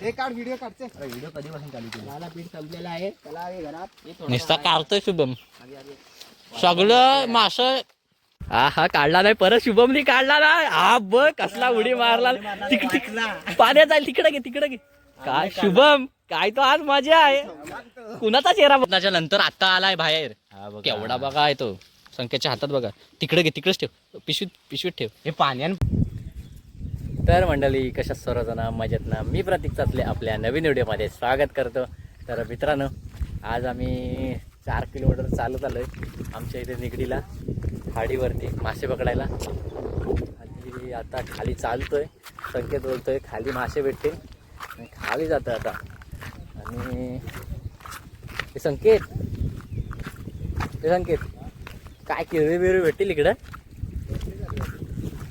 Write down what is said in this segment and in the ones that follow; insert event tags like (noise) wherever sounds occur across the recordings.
हे काढ व्हिडिओ काढते व्हिडिओ कधीपासून चालू केला? मला पीठ संपलेलं आहे. त्याला आहे घरात. नुसता काढतोय शुभम. सगळं मास. हा हा काढला नाही. परत शुभमनी काढला नाही हा बघ कसला उडी मारला. तिक तिक पाण्यात जाईल. तिकडे घे तिकडे घे. काय शुभम काय तो आज मजा आहे. कुणाचा चेहरा बघण्याच्या नंतर आता आलाय बाहेर. केवढा बघा आहे तो. संख्याच्या हातात बघा. तिकडे घे तिकडेच ठेव. पिशवीत पिशवीत ठेव. हे पाण्यान तर मंडळी कशा सर्वजण मजेत ना? मी प्रतीक चाचले आपल्या नवीन व्हिडिओमध्ये स्वागत करतो. तर मित्रांनो आज आम्ही चार किलोमीटर चालत आलो आहे आमच्या इथे निगडीला खाडीवरती मासे पकडायला. आणि आता खाली चालतो आहे संकेत बोलतो आहे खाली मासे भेटतील आणि खाली जातं आता. आणि ते संकेत ते संकेत काय किरवे बिरवे भेटतील इकडं?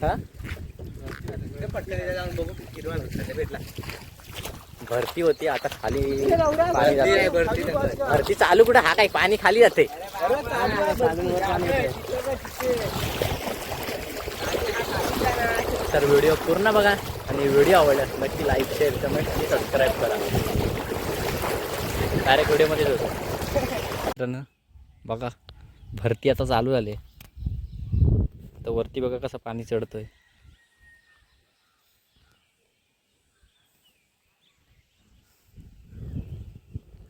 हां? भरती होती आता खाली पाणी जाते भरती चालू कुठं? हा काय पाणी खाली जाते तर व्हिडिओ पूर्ण बघा आणि व्हिडिओ आवडल्यास नक्की लाईक शेअर कमेंट आणि सबस्क्राईब करा. डायरेक्ट व्हिडिओमध्येच होतो. बघा भरती आता चालू झाली आता वरती बघा कसं पाणी चढतोय.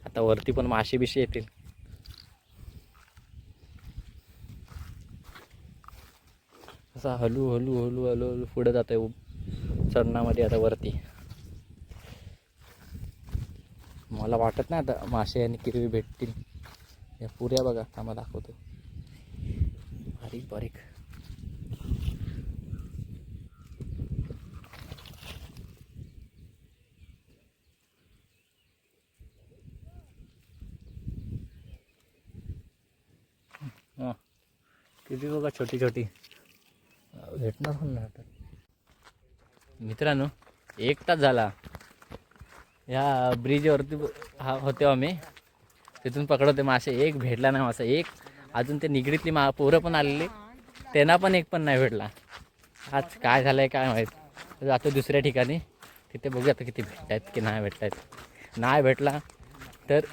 आता वरती पण मासे बिसे येतील. असा हलू हलू हलू हलू हलू पुढे जात आहे चरणामध्ये आता वरती. मला वाटत नाही आता मासे आणि किरवी भेटतील. या पुऱ्या बघा थांबा दाखवतो. बारीक बारीक हां किती बघा छोटी छोटी? भेटणार पण नाही मित्रांनो एक तास झाला. या ब्रिजवरती हा होते आम्ही. तिथून पकडवते मासे एक भेटला नाही मासा एक. अजून ते निगडीतली मा पोरं पण आलेली. त्यांना पण एक पण नाही भेटला. आज काय झालं आहे काय माहीत. जातो दुसऱ्या ठिकाणी. तिथे बघूया आता किती भेटत आहेत की नाही भेटत आहेत नाही भेटला तर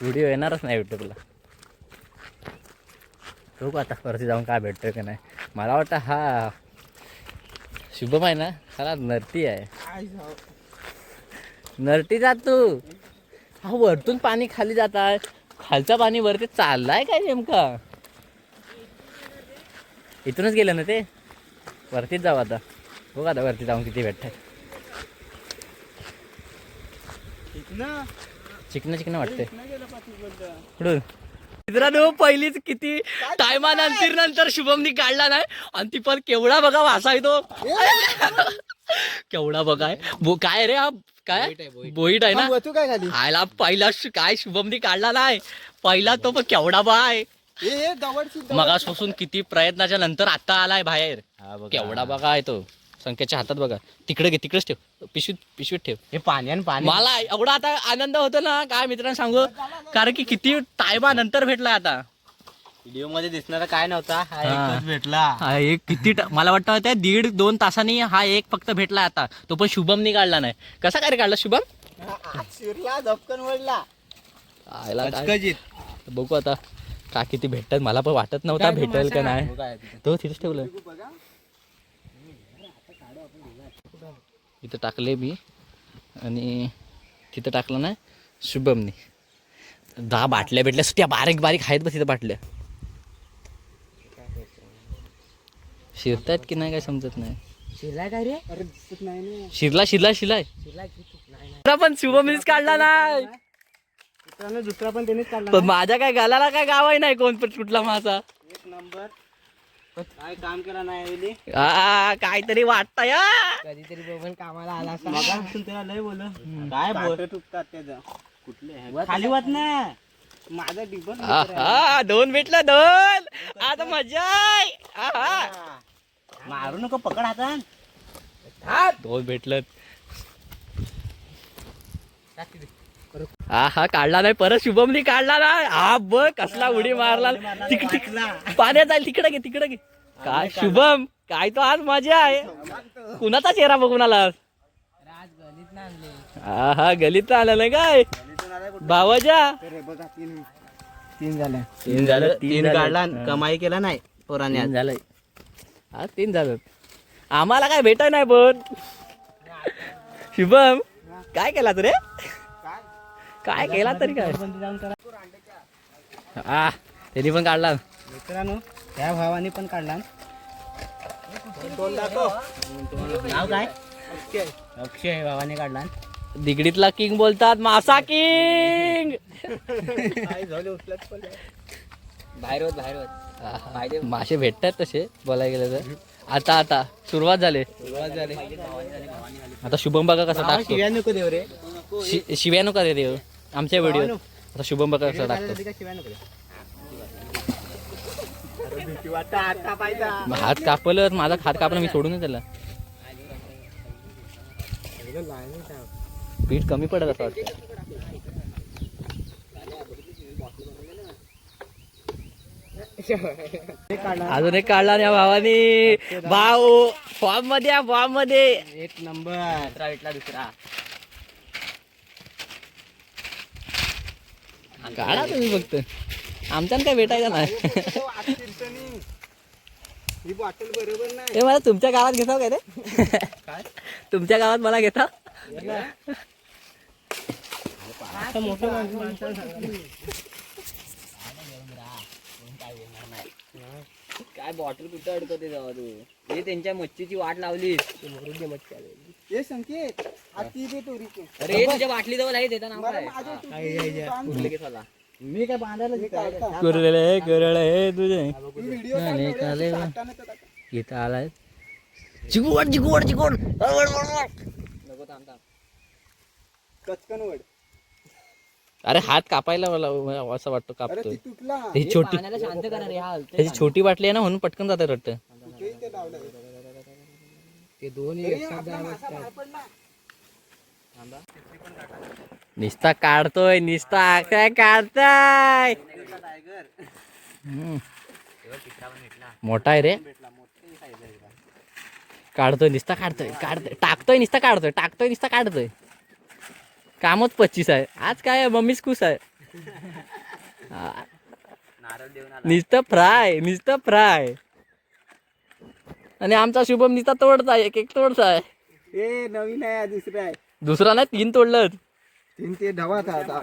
व्हिडिओ येणारच नाही भेटतो बघू आता वरती जाऊन काय भेटतं की नाही. मला वाटतं हा शुभम आहे ना खरा नरती आहे. नरटी जात तू. हा वरतून पाणी खाली जात आहे खालचं पाणी वरती चाललाय काय नेमका? इथूनच गेलं ना ते? वरतीच जाऊ आता. बघू आता वरती जाऊन किती भेटतात चिकन चिकन वाटते कुठून? मित्रांनो पहिलीच किती टायमानंतर नंतर शुभमनी काढला नाही. आणि ती पण केवढा बघा वासा आहे तो केवढा बघा आहे. बो काय रे हा? काय? बोईट आहे ना? तू काय आयला पहिला शु- काय शुभमनी काढला नाही. पहिला तो पण केवढा बाय मगापासून किती प्रयत्नाच्या नंतर आता आलाय बाहेर. केवढा बघा आहे तो. संख्याच्या हातात बघा. तिकडे घे तिकडेच ठेव. पिशवीत पिशवीत ठेव. हे पाण्यान पाणी. मला एवढा आता आनंद होतो ना काय मित्रांनो सांगू? कारण की किती टायमा नंतर भेटला आता. व्हिडिओमध्ये दिसणारा काय नव्हता? हा हा. एकच भेटला. हा एक किती टा- मला वाटतं त्या दीड दोन तासांनी हा एक फक्त भेटला आता. तो पण शुभमनी काढला नाही. कसा काय रे काढला शुभम? शिरला झपकन वळला आयला काय- कचकजीत. बघू आता का किती भेटतात. मला पण वाटत नव्हता भेटेल का नाही. तो तिथेच ठेवलं. इथं टाकले मी. आणि तिथं टाकलं ना शुभमनी. दहा बाटल्या भेटल्या त्या बारीक बारीक आहेत बस तिथं बाटल्या. शिरतायत की नाही काय समजत नाही. शिरलाय काय रे? अरे शिरला शिरला शिलाय शिरलाय की नाही दुसरा पण शुभमनीच काढला नाही. दुसरा पण त्यानेच काढला पण माझ्या काय गालाला काय गावाही नाही कोण पण कुठला माझा. एक नंबर. काय काम केला नाही आ, काहीतरी वाटतंय या कधीतरी बघून कामाला आला असता त्याला लय बोल काय बोल? तुटतात त्याचं कुठले खाली वाट ना. माझा डिबन दोन भेटलं दोन. आता मजा. मारू नको पकड हातात दोन भेटलं. हा हा काढला नाही परत शुभमनी काढला नाही हा बघ कसला उडी मारला. तिक तिक. पाण्यात जाईल तिकडे घे तिकडे घे. काय शुभम काय तो आज मजा आहे. कुणाचा चेहरा बघून आला ना हा हा गलीत आला नाही काय? भावाच्या तीन झाले. तीन झालं तीन. काढला हा. कमाई केला नाही पोराने झालंय हा तीन झालं. आम्हाला काय भेटाय नाही पण. शुभम काय केला तू रे? काय केला तरी काय? हा त्यांनी पण काढला. मित्रांनो त्या भावाने पण काढला. नाव काय? अक्षय. भावाने काढला. दिगडीतला किंग बोलतात मासा किंग. बाहेर होत बाहेर होत. मासे भेटतात तसे बोलायला गेलं तर. आता आता सुरुवात झाली. आता शुभम बघा कसा टाकतो. शिव्या नको देव रे. शि- शिव्या नको रे देव आमच्या व्हिडिओ आता शुभम बघा आता पाहिजे हात कापलं माझा हात कापला मी सोडून त्याला. पीठ कमी पडत असं वाटतं. अजून एक काढला या भावानी. भाऊ फॉर्ममध्ये फॉर्ममध्ये. एक नंबर. दुसरा भेटला दुसरा काढा तुम्ही फक्त. आमच्यानं काय भेटायचं नाही. ते मला तुमच्या गावात घेता काय रे तुमच्या गावात मला घेता काय बॉटल कुठं अडकवते जावा तू? हे त्यांच्या मच्छीची वाट लावली हे संकेत हाती दे तोरीचे. अरे तुझ्या बाटली जवळ आहे त्याचं नाव काय लगेच आला मी काय बांधायला कुरळे कुरळे तुझे. व्हिडिओ. इथं आलाय. नको थांब थांब. कचकन वड. अरे हात कापायला मला असं वाटतं अरे कापतो ती तुटला. ही छोटी पाण्याला शांत करा रे हा हलतंय त्याची छोटी बाटली आहे ना म्हणून पटकन जाते रट्ट. कुठेही ते लावलंय. ते दोन्ही. निस्ता काढतोय निस्ता काय काढताय. मोठा आहे रे. काढतोय निस्ता काढतोय काढतोय. टाकतोय निस्ता काढतोय टाकतोय निस्ता काढतोय. कामच पच्चीस आहे. आज काय आहे, मम्मीच खुश आहे. (laughs) हा. नुसतं फ्राय नुसतं फ्राय. आणि आमचा शुभम नुसता तोडता एक एक तोडताय ए नवीन आहे हा दुसरा आहे. दुसरा नाही तीन तोडलं तीन ते ढवात आता.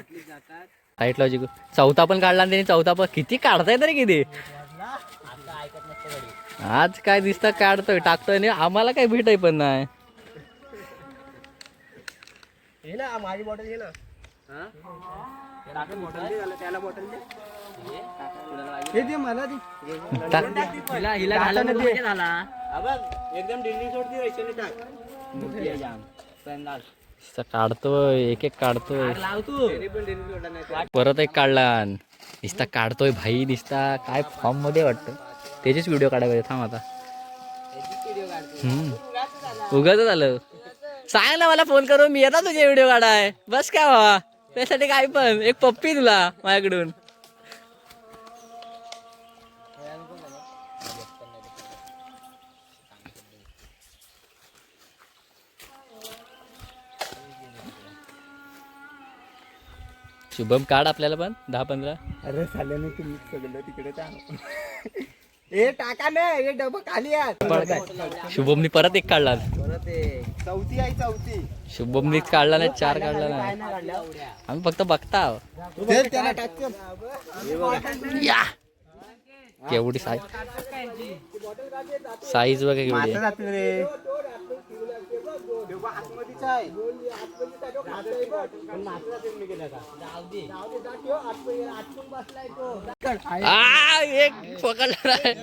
साईट लॉजिक चौथा पण काढला आणि त्यांनी चौथा पण किती काढताय तरी किती? आज काय दिसतं काढतोय टाकतोय आणि आम्हाला काय भेटाय पण नाही. हे ना माझी बॉटल घे ना. बॉटल दे त्याला बॉटल दे. हे? दे मला बघ एकदम सोडती रेशनी टाक. जाम. काढतोय एक एक काढतोय. आग लाव तू तरी पण डिंडिंग सोडा नाही. परत एक काढला. निसता काढतोय भाई निसता काय फॉर्ममध्ये वाटतं. त्याचेच व्हिडिओ काढायला थांब आता. हम्म. उगाच झालं सांग ना मला फोन करून. मी येतात तुझे व्हिडिओ काढाय. बस काय बाबा त्यासाठी काय पण. एक पप्पी तुला माझ्याकडून. शुभम काढ आपल्याला पण दहा पंधरा. अरे झाल्याने तुम्ही सगळं तिकडे ए टाका ना हे डबं खाली आहे शुभमनी परत एक काढला. परत चौथी आहे चौथी. शुभमनी काढला नाही चार काढला नाही. आम्ही फक्त बघता. या. केवढी साईज साईज बघा केवढी आहे. आतमध्येच आहे. आ, एक पकडला आहे.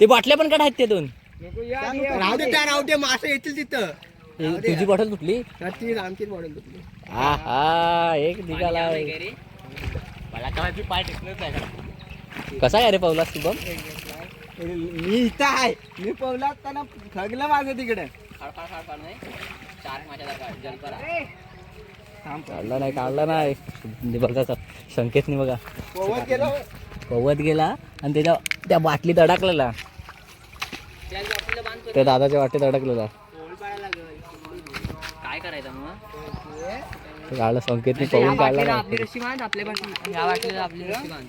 ते बाटल्या पण काढ आहेत त्यातून राहू दे त्या राहू दे मासे येतील तिथं. हे तुझी बॉटल तुटली? ती आमचीच मॉडेल तुटली. हा हा एक निघाला मला काय पाय टेकलंच आहे कसा काय रे पावला शुभम? मी इथं आहे. मी पवला असताना खगलं माझं तिकडे. फाड फाड नाही चार माझ्या जलपरा काढला नाही काढला नाही. म्हणजे बघा का, संकेतनी बघा. पवत गेलो पवत गेला आणि त्याच्या त्या बाटलीत अडकलेला. त्या दादाच्या वाटेत अडकलेला. काय करायचं मग? काढलं संकेतने नाही पळून काढला नाही. आपली रस्सी बांध आपल्या बाटली ह्या बाटलीला आपली रस्सी बांध.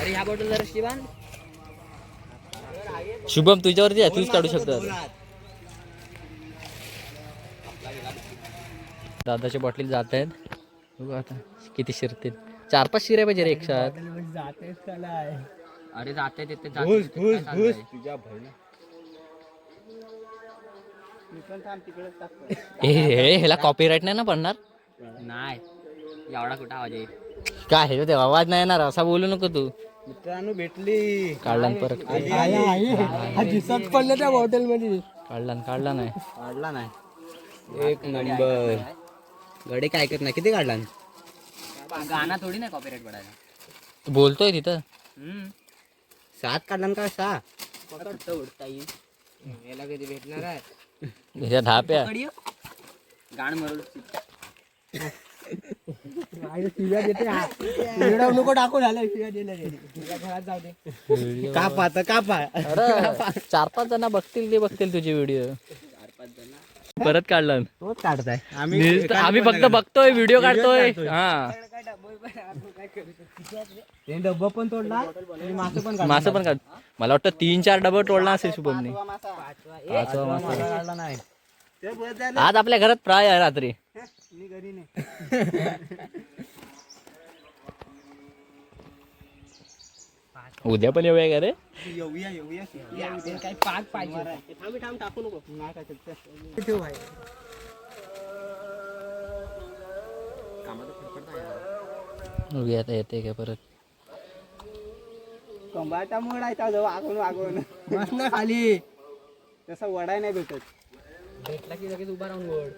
अरे ह्या बॉटलला रस्सी बांध. शुभम तुझ्यावरती आहे तूच काढू शकतो. दादाच्या बॉटली जात आहेत. बघू आता किती शिरतील. चार पाच शिरे पाहिजे रे एक साथ अरे जाते तिथे ह्याला कॉपीराईट नाही ना पडणार? नाही. एवढा कुठं आवाज येईल? काय हे आवाज नाही येणार असा बोलू नको तू. मित्रांनो भेटली. काढला न परत. दिसत पडलं त्या हॉटेल मध्ये काढला न काढला नाही. काढला नाही. एक नंबर. गडे काय करत नाही. किती काढला गाणं थोडी नाही कॉपीराईट पडायला. तू बोलतोय तिथं. हम्म. सात काढला ना का सहा? कुठं उडता येईल. याला कधी भेटणार आहे? ह्याच्या धाप्या. गाण मरल नको टाकू झालं घरात जाऊ दे. कापा आता कापा अरे चार पाच जण बघतील ते बघतील तुझे व्हिडिओ परत काढला. तोच काढताय. आम्ही फक्त बघतोय व्हिडिओ काढतोय. हा. डब्बा पण तोडला मासे पण काढला. मासं पण काढ मला वाटतं तीन चार डबं टोळला असेल शुभमने. पाचवा मासा. काढला नाही. आज आपल्या घरात प्राय आहे रात्री. मी घरी नाही उद्या पण येऊया का रे? येऊया येऊया पाच पाहिजे थांब थांब टाकू नको नाही ठेव भाई आता येते का परत? कंबाटा मोडायचा आहे वागून वागून मस्त खाली. तसा वडाय नाही भेटत. भेटला की लगेच उभा राहून वड,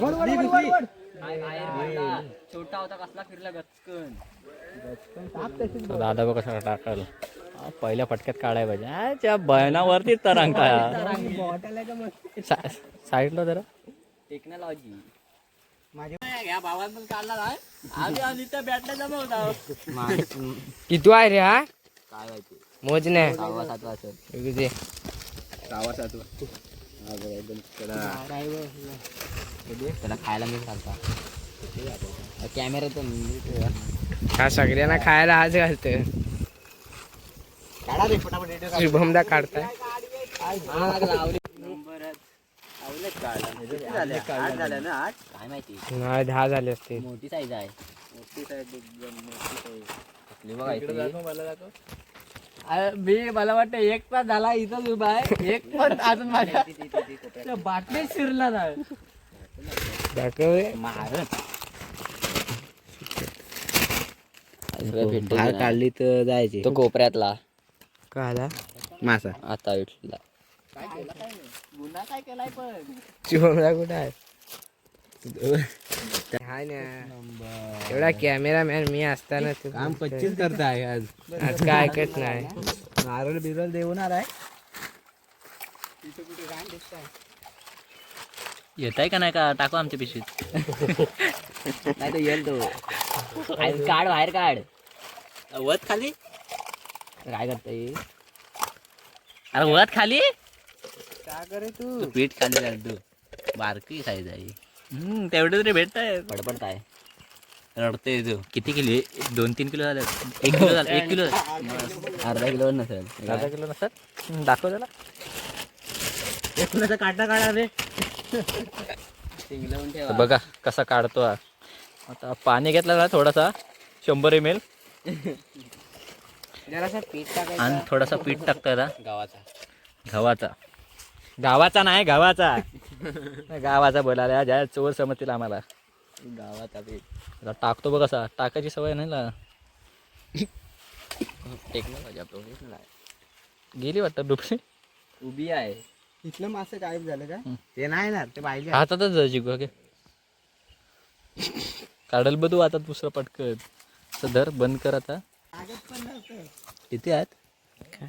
वड, वड, वड, वड. काय बाहेर पडला. छोटा होता कसला फिरला गचकन. तर दादा बघ कसा टाकाल. पहिल्या फटक्यात काढाय पाहिजे. त्या बयनावरती तरंगता बॉटल आहे का मस्त साईडला जरा. टेक्नॉलॉजी. माझे या भावात पण काढला काय आम्ही आम्ही त्या बॅटला जमवता किती आहे रे हा? काय माहिती. मोज नाही सहावा सातवा असेल. किती त्याला खायला मी सांगता कॅमेरा तर हा सगळ्यांना खायला आज घालत रेडिओ शुभमदा काढताय. नाही दहा झाले असते मोठी साईज आहे. मोठी साईज बघा मी मला वाटतं एक तास झाला इथंच उभा आहे. एक पण अजून माझ्या बाटली शिरला नाही दाखव रे. बाहेर काढली तर जायची. तो कोपऱ्यातला. का आला मासा. आता विठला शुभमदा कुठं आहे? हाय ना. एवढा कॅमेरामॅन मी असताना तू काम कच्चीच करताय आज. आज काय ऐकत नाही. नारळ बिरळ देऊणार आहे. येत आहे का नाही का? टाकू आमच्या पिशवीत. नाही तो येईल तो. आज काढ बाहेर काढ. वत खाली? काय करता येईल अरे वर खाली? का करे तू. पीठ खाली तू बारकी साईज आहे. तेवढे तरी भेटत आहे पडपडत आहे रडते तू. किती किलो? दोन तीन किलो झाले. एक किलो झालं एक किलो अर्धा किलो नसेल. अर्धा किलो नसतात दाखव त्याला. कुणाचा काटा काढा रे. बघा कसा काढतो हा. आता पाणी घेतला ना थोडासा शंभर एम एल जरासा पीठ टाकायचं आणि थोडासा पीठ टाकतो याला गावाचा गव्हाचा. गावाचा नाही गव्हाचा. गावाचा बोलायला ज्या चोर समजतील आम्हाला. गावाचा आता टाकतो बघ कसा टाकायची सवय नाही ना. टेक्नॉलॉजी गेली वाटतं डुबली उभी आहे. इथलं मासे गायब झालं का? ते नाही ना ते पाहिजे हातातच जायची गो काढल बघू आता दुसरं पटकन. असं धर बंद कर आता. किती आहेत?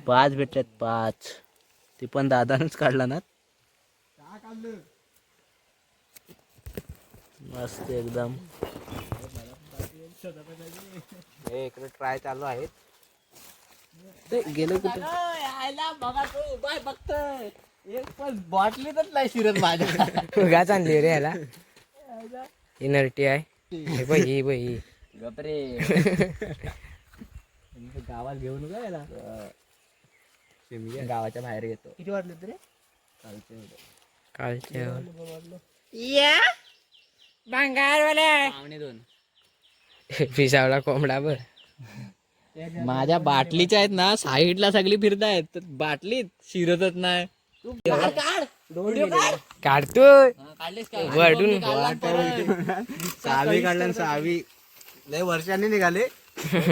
पाच भेटल्यात पाच. ते पण दादानच काढला ना? मस्त एकदम. हे इकडे ट्राय चालू आहेत. गेलो कुठे? बघा तो बाय बघतोय. एक पण बॉटलीतच नाही शिरत माझ्या रे याला. ही नरटी आहे. हे बघ ही बघ ही. गपरे गावात घेऊन का याला. गावाच्या बाहेर येतो किती वाटले तरी? कालच्या पावणे दोन पिसावला कोंबडा बर माझ्या बाटलीच्या आहेत ना साईडला सगळी फिरतायत. तर बाटलीत शिरतच नाही. काढतोय. वरडून. सहावी काढला ना सहावी लय वर्षांनी निघाले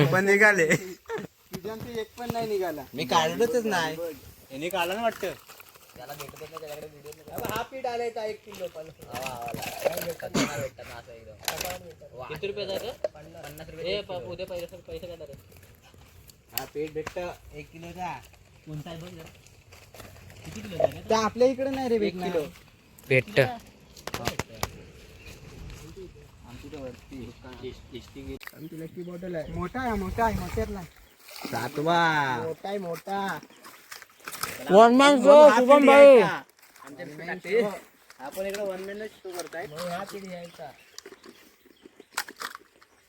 पण निघाले. एक पण नाही निघाला मी काढलच नाही. यांनी काढला ना वाटतं? हा पीठ आलाय का एक किलो पण. किती रुपयाचा आहे तो? पन्नास ए, प- उद्या पैसे पैसे काय हा पेट भेटत एक किलोचा कोणता आहे बघ जरा. किती किलो? तर आपल्या इकडे नाही रे एक किलो. भेटत. बॉटल आहे. मोठा आहे मोठा आहे मोठ्यातला. सातवा. मोठा आहे मोठा. वन मॅन शो शुभम भाई? आपण इकडे वन मॅन शो करताय. हा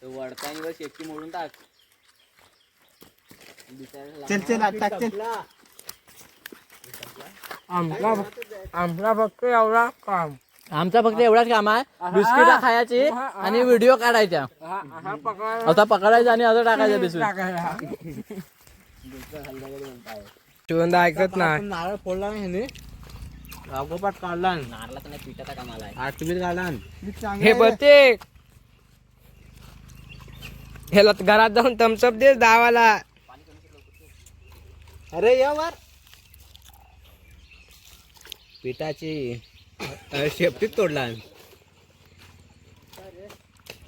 वडतानी शेपटी मोडून टाक. चल चल आता टाक चल. आमचा आमचा फक्त एवढा काम. आमचा फक्त एवढाच काम आहे. बिस्किट खायची आणि व्हिडिओ काढायच्या हा पकड आता पकडायचं आणि असं टाकायचं बिस्किट शिवंदा ऐकत नाही. नारळ फोडला नाही ह्याने. काढला नारळाचा नाही पिठाचा कामाला आहे. आठवीत काढला हे बघते ह्याला घरात जाऊन थम्सअप दे दावाला. अरे या वर. पिठाची शेपटीत तोडला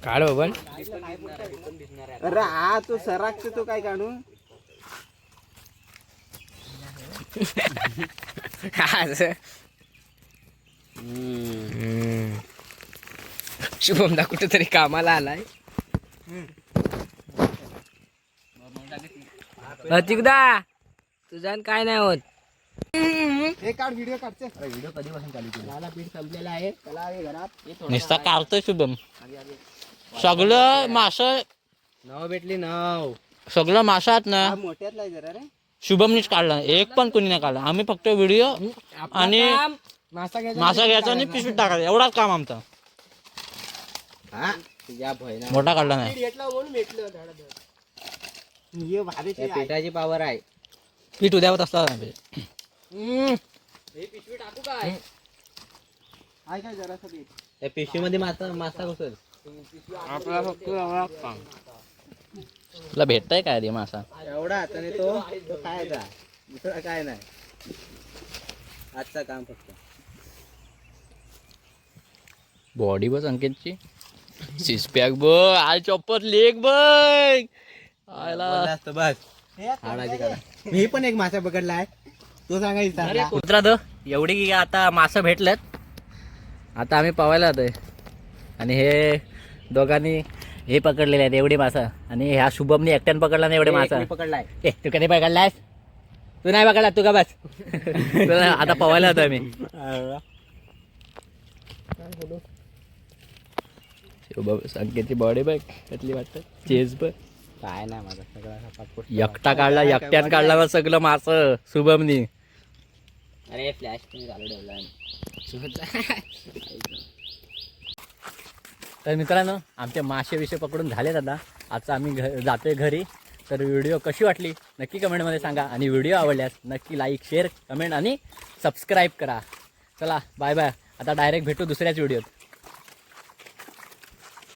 काढ पण अरे हा तो सराक्ष तो काय काढू (laughs) असं हम्म. शुभमदा कुठेतरी कामाला आलाय. अतिकदा तुझा काय नाही होत. व्हिडिओ काढचे व्हिडिओ कधीपासून चालू केला? पीठ संपलेला आहे. त्याला आहे घरात. नुसता काढतोय शुभम. सगळं मास नाव भेटली नाव. सगळं मासा आहेत ना मोठ्यातला जरा रे. शुभमनीच काढला. एक पण कोणी नाही काढला. आम्ही फक्त व्हिडिओ आणि मासा घ्यायचा मासा घ्यायचा आणि पिशवीत टाकायचा. एवढाच काम आमचं. हा? मोठा काढला नाही. हे. पिठाची पावर आहे. पीठ उद्यावत असला काय? जरासं पीठ. त्या पिशवीमध्ये मासा मासा घुसल. आपला फक्त भेटतंय काय रे मासा? एवढा हाताने तो तो खायचा दुसरा काय नाही. आजचा काम फक्त. बॉडी बघ अंकितची. सिक्स पॅक बघ. आय चॉपर लेग बघ. आयला. बस. हाडाची मी पण एक मासा पकडला आहे. तो सांगायचा चांगला. मित्रांनो एवढी की आता मासं भेटल्यात आता आम्ही पवायला जातोय. आणि हे दोघांनी हे पकडलेले आहेत एवढे मासा. आणि ह्या शुभमने एकट्यानं पकडला नाही एवढे मासा. मी पकडलाय. ए तू कधी पकडलायस? तू नाही पकडला तू का बस? (laughs) तुला आता पवायला जातोय आम्ही. शुभम संकेतची बॉडी बघ कसली वाटतं? चेस बघ काय नाही माझा सगळा एकटा काढला एकट्यानं काढला बघ सगळं मास. शुभमनी. अरे फ्लॅश पण घालू ठेवला तर मित्रांनो आमचे मासे विषय पकडून झाले दादा आजचा आम्ही घ जातो आहे घरी. तर व्हिडिओ कशी वाटली? नक्की कमेंटमध्ये सांगा. आणि व्हिडिओ आवडल्यास नक्की लाईक शेअर कमेंट आणि सबस्क्राईब करा. चला बाय बाय. आता डायरेक्ट भेटू दुसऱ्याच व्हिडिओत.